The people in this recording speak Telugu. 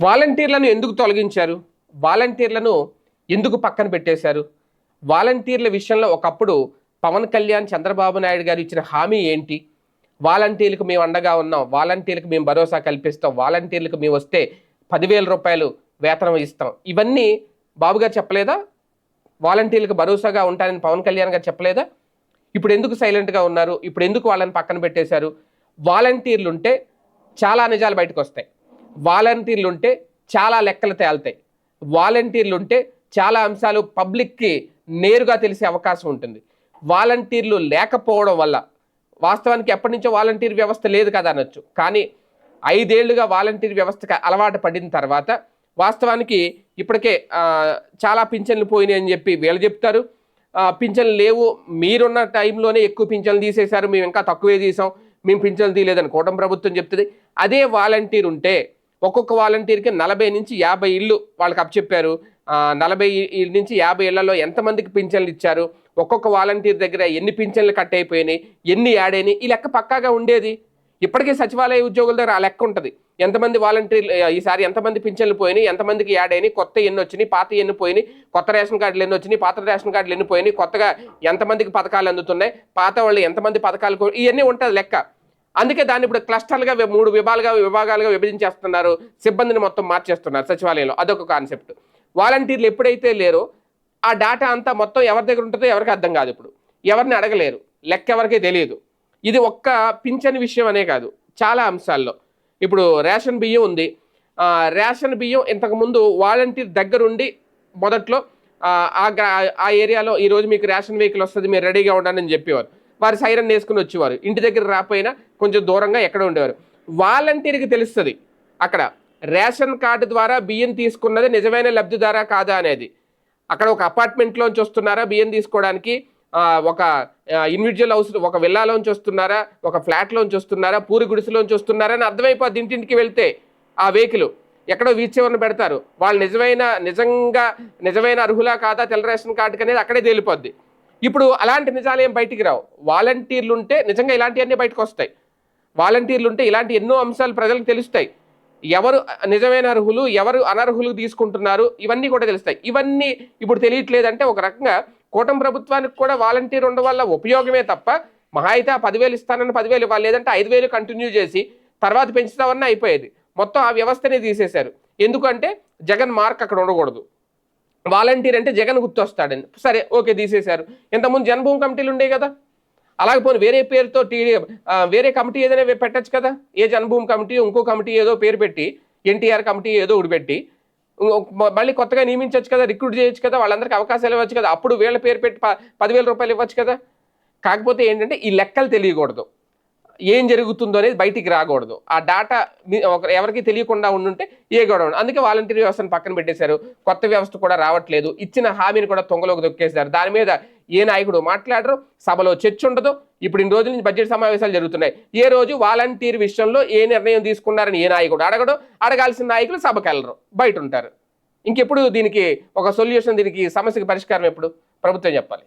వాలంటీర్లను ఎందుకు తొలగించారు? వాలంటీర్లను ఎందుకు పక్కన పెట్టేశారు? వాలంటీర్ల విషయంలో ఒకప్పుడు పవన్ కళ్యాణ్ చంద్రబాబు నాయుడు గారు ఇచ్చిన హామీ ఏంటి? వాలంటీర్లకు మేము అండగా ఉన్నాం వాలంటీర్లకు మేము భరోసా కల్పిస్తాం వాలంటీర్లకు మేము వస్తే పదివేల రూపాయలు వేతనం ఇస్తాం. ఇవన్నీ బాబు గారు చెప్పలేదా? వాలంటీర్లకు భరోసాగా ఉంటానని పవన్ కళ్యాణ్ గారు చెప్పలేదా? ఇప్పుడు ఎందుకు సైలెంట్గా ఉన్నారు? ఇప్పుడు ఎందుకు వాళ్ళని పక్కన పెట్టేశారు? వాలంటీర్లు ఉంటే చాలా నిజాలు బయటకు వస్తాయి. వాలంటీర్లు ఉంటే చాలా లెక్కలు తేలుతాయి. వాలంటీర్లు ఉంటే చాలా అంశాలు పబ్లిక్కి నేరుగా తెలిసే అవకాశం ఉంటుంది. వాలంటీర్లు లేకపోవడం వల్ల వాస్తవానికి ఎప్పటి నుంచో వాలంటీర్ వ్యవస్థ లేదు కదా అనొచ్చు. కానీ ఐదేళ్ళుగా వాలంటీర్ వ్యవస్థకు అలవాటు పడిన తర్వాత వాస్తవానికి ఇప్పటికే చాలా పింఛన్లు పోయినాయి అని చెప్పి వీళ్ళు చెప్తారు. పింఛన్లు లేవు. మీరున్న టైంలోనే ఎక్కువ పింఛన్లు తీసేశారు. మేము ఇంకా తక్కువే తీసాం. మేము పింఛన్లు తీయలేదని కూటమి ప్రభుత్వం చెప్తుంది. అదే వాలంటీర్ ఉంటే ఒక్కొక్క వాలంటీర్కి నలభై నుంచి యాభై ఇళ్ళు వాళ్ళకి అప్పచెప్పారు. నలభై నుంచి యాభై ఇళ్ళలో ఎంతమందికి పింఛన్లు ఇచ్చారు? ఒక్కొక్క వాలంటీర్ దగ్గర ఎన్ని పింఛన్లు కట్ అయిపోయినాయి? ఎన్ని యాడ్ అయినాయి? ఈ లెక్క పక్కాగా ఉండేది. ఇప్పటికే సచివాలయ ఉద్యోగుల దగ్గర ఆ లెక్క ఉంటుంది. ఎంతమంది వాలంటీర్లు ఈసారి ఎంతమంది పింఛన్లు పోయినాయి? ఎంతమందికి యాడ్ అయినాయి? కొత్త ఎన్ని వచ్చినాయి? పాత ఎన్ని పోయినాయి? కొత్త రేషన్ కార్డులు ఎన్ని వచ్చినాయి? పాత రేషన్ కార్డులు ఎన్ని పోయినాయి? కొత్తగా ఎంతమందికి పథకాలు అందుతున్నాయి? పాత వాళ్ళు ఎంతమంది పథకాలు ఇవన్నీ ఉంటుంది లెక్క. అందుకే దాన్ని ఇప్పుడు క్లస్టర్లుగా మూడు విభాగాలుగా విభాగాలుగా విభజించేస్తున్నారు. సిబ్బందిని మొత్తం మార్చేస్తున్నారు సచివాలయంలో. అదొక కాన్సెప్ట్ వాలంటీర్లు ఎప్పుడైతే లేరో ఆ డేటా అంతా మొత్తం ఎవరి దగ్గర ఉంటుందో ఎవరికి అర్థం కాదు ఇప్పుడు. ఎవరిని అడగలేరు. లెక్క ఎవరికీ తెలియదు. ఇది ఒక్క పింఛన్ విషయం అనే కాదు. చాలా అంశాల్లో. ఇప్పుడు రేషన్ బియ్యం ఉంది. రేషన్ బియ్యం ఇంతకుముందు వాలంటీర్ దగ్గరుండి మొదట్లో ఆ, గ్రా ఆ ఏరియాలో ఈరోజు మీకు రేషన్ వెహికల్ వస్తుంది మీరు రెడీగా ఉండండి అని చెప్పేవారు. వారు సైరన్ వేసుకుని వచ్చేవారు. ఇంటి దగ్గర రాకపోయినా కొంచెం దూరంగా ఎక్కడ ఉండేవారు. వాలంటీర్కి తెలుస్తుంది అక్కడ రేషన్ కార్డు ద్వారా బియ్యం తీసుకున్నది నిజమైన లబ్ధిదారా కాదా అనేది. అక్కడ ఒక అపార్ట్మెంట్లోంచి వస్తున్నారా బియ్యం తీసుకోవడానికి? ఒక ఇండివిజువల్ హౌస్ ఒక విల్లాలోంచి వస్తున్నారా? ఒక ఫ్లాట్లోంచి వస్తున్నారా? పూరి గుడిసెలోంచి వస్తున్నారా? అని అర్థమైపోద్ది ఇంటింటికి వెళ్తే ఆ వెహికల్. ఎక్కడో వీచేవరణ పెడతారు. వాళ్ళు నిజమైన నిజంగా నిజమైన అర్హులా కాదా తెల్ల రేషన్ కార్డుకి అనేది అక్కడే తేలిపోద్ది. ఇప్పుడు అలాంటి నిజాలు ఏం బయటికి రావు. వాలంటీర్లు ఉంటే నిజంగా ఇలాంటివన్నీ బయటకు వస్తాయి వాలంటీర్లు ఉంటే ఇలాంటి ఎన్నో అంశాలు ప్రజలకు తెలుస్తాయి. ఎవరు నిజమైన అర్హులు ఎవరు అనర్హులు తీసుకుంటున్నారు ఇవన్నీ కూడా తెలుస్తాయి. ఇవన్నీ ఇప్పుడు తెలియట్లేదంటే ఒక రకంగా కూటమి ప్రభుత్వానికి కూడా వాలంటీర్ ఉండడం వల్ల ఉపయోగమే తప్ప మహా అయితే పదివేలు ఇస్తానని పదివేలు ఇవ్వాలి. లేదంటే ఐదు వేలు కంటిన్యూ చేసి తర్వాత పెంచుతామన్నా అయిపోయేది. మొత్తం ఆ వ్యవస్థనే తీసేశారు. ఎందుకంటే జగన్ మార్క్ అక్కడ ఉండకూడదు. వాలంటీర్ అంటే జగన్ గుర్తొస్తాడని. సరే ఓకే తీసేశారు. ఇంతకుముందు జన్మభూమి కమిటీలు ఉండే కదా. అలాగే పోనీ వేరే పేరుతో టీడీ వేరే కమిటీ ఏదైనా పెట్టచ్చు కదా. ఏ జన్మభూమి కమిటీ ఇంకో కమిటీ ఏదో పేరు పెట్టి ఎన్టీఆర్ కమిటీ ఏదో ఒకటి పెట్టి మ- మళ్ళీ కొత్తగా నియమించవచ్చు కదా రిక్రూట్ చేయొచ్చు కదా వాళ్ళందరికీ అవకాశాలు ఇవ్వచ్చు కదా. అప్పుడు వీళ్ళ పేరు పెట్టి పదివేల రూపాయలు ఇవ్వచ్చు కదా. కాకపోతే ఏంటంటే ఈ లెక్కలు తెలియకూడదు. ఏం జరుగుతుందో అనేది బయటికి రాకూడదు. ఆ డాటా ఎవరికి తెలియకుండా ఉండుంటే ఏ గొడవ అందుకే వాలంటీర్ వ్యవస్థను పక్కన పెట్టేశారు. కొత్త వ్యవస్థ కూడా రావట్లేదు. ఇచ్చిన హామీని కూడా తొంగలోకి దొక్కేశారు. దాని మీద ఏ నాయకుడు మాట్లాడరు. సభలో చర్చ ఉండదు. ఇప్పుడు ఇన్ని రోజుల నుంచి బడ్జెట్ సమావేశాలు జరుగుతున్నాయి. ఏ రోజు వాలంటీర్ విషయంలో ఏ నిర్ణయం తీసుకున్నారని ఏ నాయకుడు అడగడు. అడగాల్సిన నాయకులు సభకు వెళ్ళరు. బయట ఉంటారు. ఇంకెప్పుడు దీనికి ఒక సొల్యూషన్ దీనికి సమస్యకి పరిష్కారం ఎప్పుడు? ప్రభుత్వం చెప్పాలి.